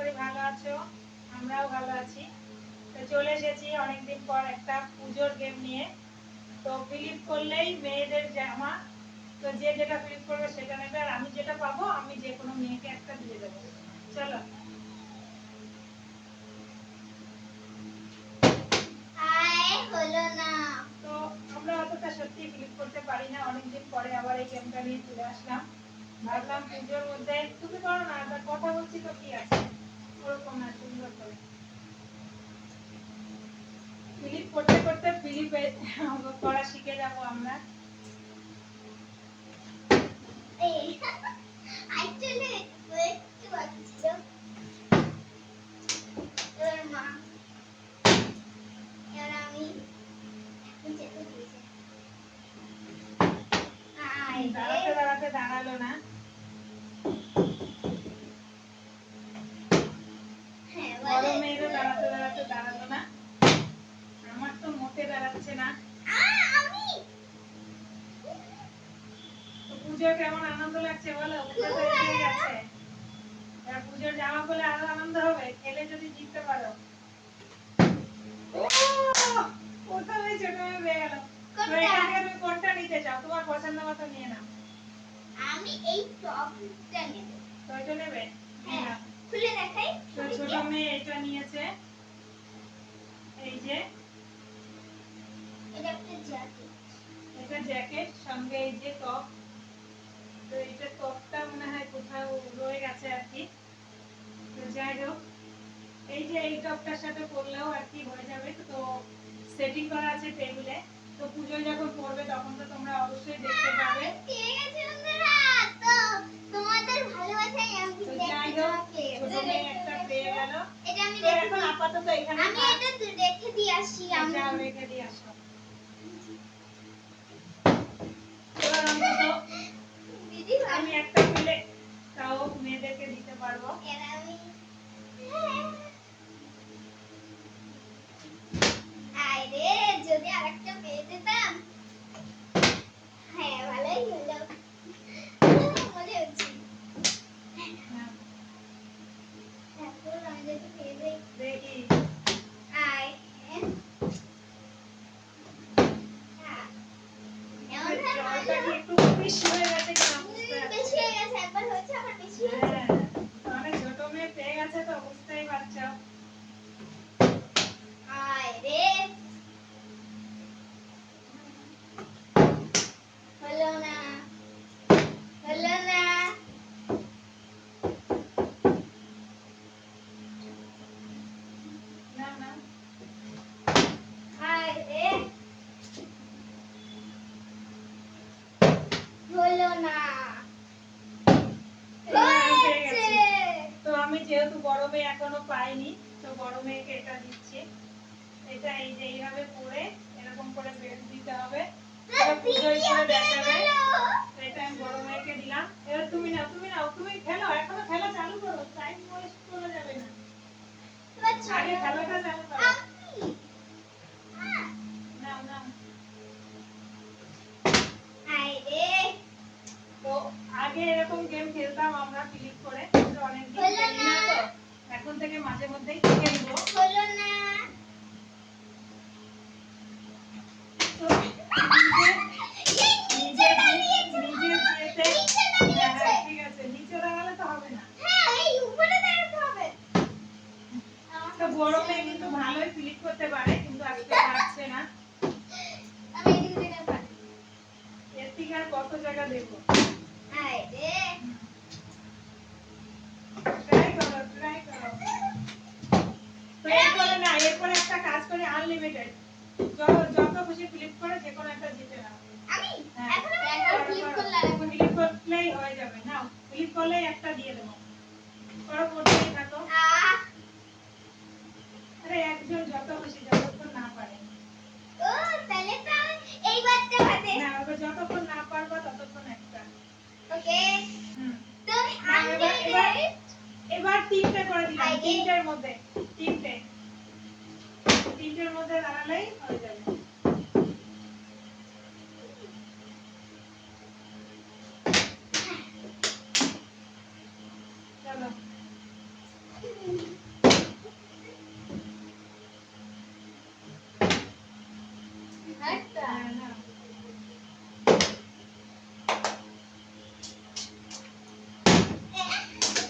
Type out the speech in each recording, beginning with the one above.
করি ভালো আছো? আমরাও ভালো আছি। তো চলে এসেছি অনেকদিন পর একটা পুজোর গেম নিয়ে। তো ফিলিপ করলেই মেয়েদের জামা। তো যে যেটা ফিলিপ করবে সেটা নেবে। আর আমি যেটা পাবো আমি যে কোনো মেয়েকে একটা দিয়ে দেবো। চলো। হলো না। তো আমরা অতটা সত্যি ফিলিপ করতে পারি না। অনেকদিন পরে আবার এই গেমটা নিয়ে চলে আসলাম। ভাবলাম পুজোর মধ্যে তুমি করো না একটা কথা বলছি তো কি আছে? না সুন্দর করে ফিলিপ করতে করতে ফিলিপ করা শিখে যাব আমরা দাঁড়াতে দাঁড়াতে দাঁড়াল না তো কেমন আনন্দ লাগছে বলো? পুজো তো এগিয়ে গেছে এবার পুজোর জামা পরলে আরও আনন্দ হবে খেলে যদি জিততে পারো। প্রথমে ছোট পেয়ে গেল কোনটা? এখান থেকে তুমি কোনটা নিতে চাও? তোমার পছন্দ মতো নিয়ে নাও। আমি এই টপটা নেব। তো এটা নেবে? হ্যাঁ। খুলে দেখাই। তো ছোট মেয়ে এটা নিয়েছে। এই যে এটা একটা জ্যাকেট। এটা জ্যাকেট সঙ্গে এই যে টপ তো এটা টপটা মনে হয় কোথাও রয়ে গেছে আর কি। তো যাই হোক এই যে এই টপটার সাথে পরলেও আর কি হয়ে যাবে। তো সেটিং করা আছে টেবিলে তো পুজোয় যখন পড়বে তখন তো তোমরা অবশ্যই দেখতে পাবে। আপাতত এখানে আমি এটা রেখে দিয়ে আসি আমি রেখে দিয়ে আসো। আমি একটা পেলে তাও মেয়েদেরকে দিতে পারব। যদি আরেকটা পেয়ে যেতাম হ্যাঁ ভালোই হলো। মজা হচ্ছে। হ্যাঁ, তারপর আমি যদি পেয়ে যাই দেখি আয় হ্যাঁ হ্যাঁ। এমন হয় জলটা কি একটু বেশি হয়ে গেছে কিনা বুঝতে উম, পারছি বেশি হয়ে গেছে একবার হয়েছে আবার বেশি হয়েছে হ্যাঁ, অনেক ছোট মেয়ে পেয়ে গেছে তো বুঝতেই পারছ আয় রে হলো না হলো না হ্যাঁ, যেহেতু বড় মেয়ে এখনও পাইনি তো বড় মেয়েকে এটা দিচ্ছি। এটা এই যে এইভাবে পরে এরকম করে বেল্ট দিতে হবে। এটা পুজোয় দেখাবে তো এটা আমি বড় মেয়েকে দিলাম এবার তুমি নাও তুমি খেলো এখনও খেলা চালু করো টাইম ওয়েস্ট করা যাবে না। আগে খেলাটা চালু করো। আগে এরকম গেম খেলতাম আমরা ক্লিক করে। অনেকদিন হলো খেলি না না। তো। এখন থেকে মাঝে মধ্যেই খেলব হলো না তো নিজে এই নিজে নিচে দাঁড়িয়েছে। নিজে যেতে নিচে হ্যাঁ, দাঁড়িয়েছে। হ্যাঁ, ঠিক আছে নিচে কিন্তু ভালোই করতে পারে কিন্তু পারছে না। এর থেকে আর কত জায়গা এরপরে একটা কাজ করে আনলিমিটেড যত খুশি ক্লিক করে যে কোনো একটা জিতে নাও আমি? হ্যাঁ। এখন আমি করলে আর করলেই হয়ে যাবে নাও করলেই একটা দিয়ে দেবো। করো করতেই থাকো। আরে একজন যত খুশি যতক্ষণ না পারে। ও, তাহলে তো আমি এইবারটা বাদে। না ওকে যতক্ষণ না পারবা ততক্ষণ একটা। এবার- এবার- তিনটে করে দিলাম তিনটের মধ্যে তিনটে। তিনটের মধ্যে দাঁড়ালেই হয়ে যাবে চলো একটা হ্যাঁ, নাও। তিনটে, তোমরা তিনটে করেছ। ভুলে গেছিলাম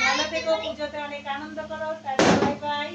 ভালো থেকো পুজোতে অনেক আনন্দ করো টাটা বাই বাই